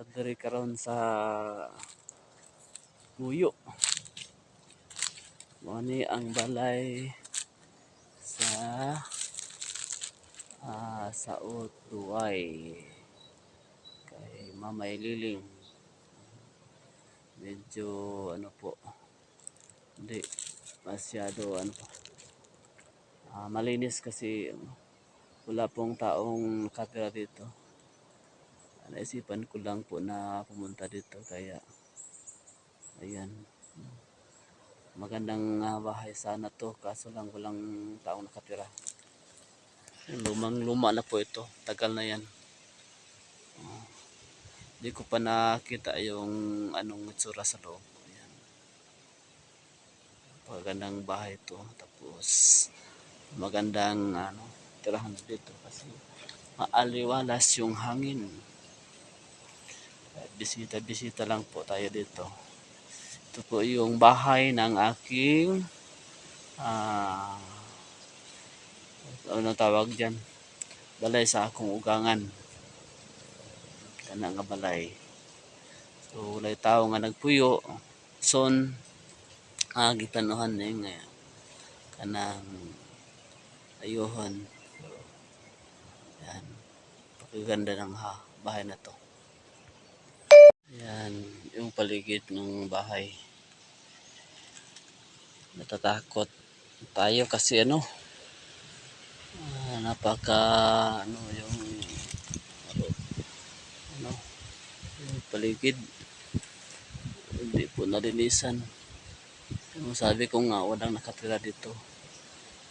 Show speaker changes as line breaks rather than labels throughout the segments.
Tadiri karon sa Guyo. Mo ni ang balay sa ah, sa Utuay kay Mamay Liling. Medyo ano po hindi masyado ano po. Ah, malinis kasi wala pong taong nakatira dito. Naisipan ko lang po na pumunta dito kaya ayan. Magandang ah, bahay sana to kaso lang walang taong nakatira. Lumang luma na po ito. Tagal na yan. Hindi ko pa nakita yung anong itsura sa loob. Ayan. Magandang bahay to. Tapos magandang ano, tirahan dito kasi maaliwalas yung hangin. Bisita-bisita lang po tayo dito. Ito po yung bahay ng aking ah ano tawag dyan? Balay sa akong ugangan. Kana nga balay. So, walay tao nga nagpuyo. Son, ah, gitanuhan na nga kanang ayuhon. So, yan. Pakiganda ng ha, bahay na to. Yan, yung paligid ng bahay. Natatakot tayo kasi ano, ah, napaka ano yung ano yung paligid. Hindi po nalinisan. Yung sabi ko nga walang nakatira dito.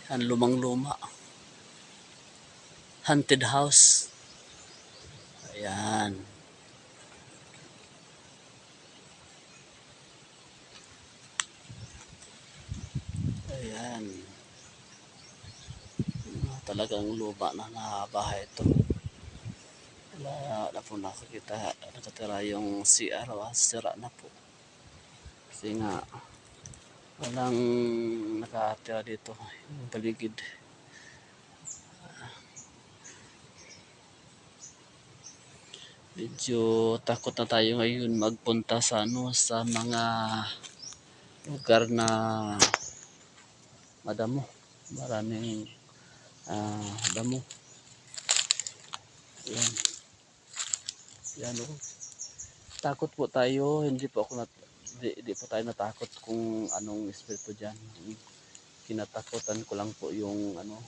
Yan lumang luma haunted house. Ayan ayan. Talagang luma na na bahay ito. Wala na po nakakita. Nakatira yung CR sira na po. Kasi nga walang nakatira dito yung paligid. Medyo takot na tayo ngayon magpunta sa ano sa mga lugar na madamo maraming ah, damo. Yan yan oh. takot po tayo. Hindi po ako nat di, di po tayo natakot kung anong espiritu dyan. Kinatakutan ko lang po yung ano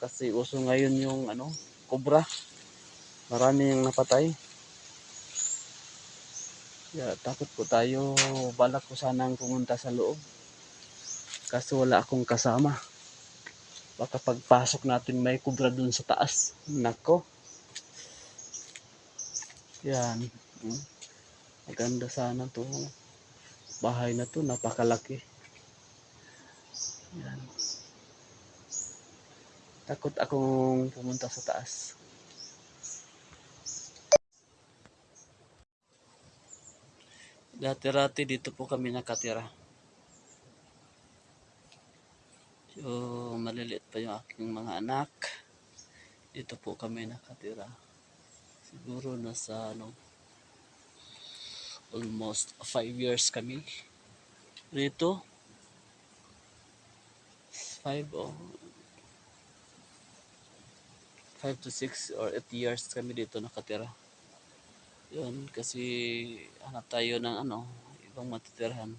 kasi uso ngayon yung ano cobra marami yung napatay. Yeah, takot po tayo. Balak ko sanang pumunta sa loob kasi wala akong kasama. Baka pagpasok natin may kubra dun sa taas. Nako. Yan. Maganda sana to. Bahay na to napakalaki. Yan. Takot akong pumunta sa taas. Dati-rati dito po kami nakatira So, maliliit pa yung aking mga anak. Dito po kami nakatira. Siguro nasa ano, almost 5 years kami. Dito. 5 oh. 5 to 6 or 8 years kami dito nakatira. Yun, kasi hanap tayo ng ano, ibang matitirhan.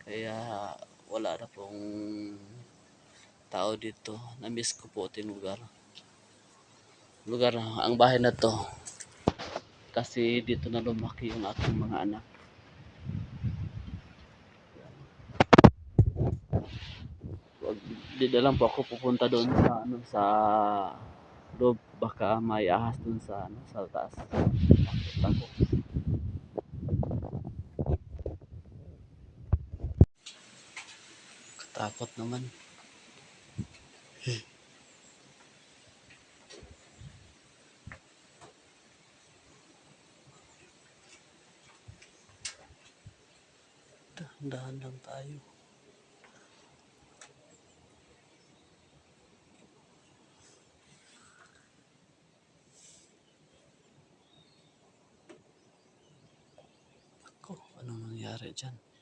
Kaya wala na pong tao dito. Na-miss ko po ito lugar. Lugar, ang bahay na to. Kasi dito na lumaki yung aking mga anak. Wag, di na lang po ako pupunta doon sa ano sa loob baka may ahas doon sa ano sa taas. Takot naman dahan lang tayo. Ako ano nangyari dyan?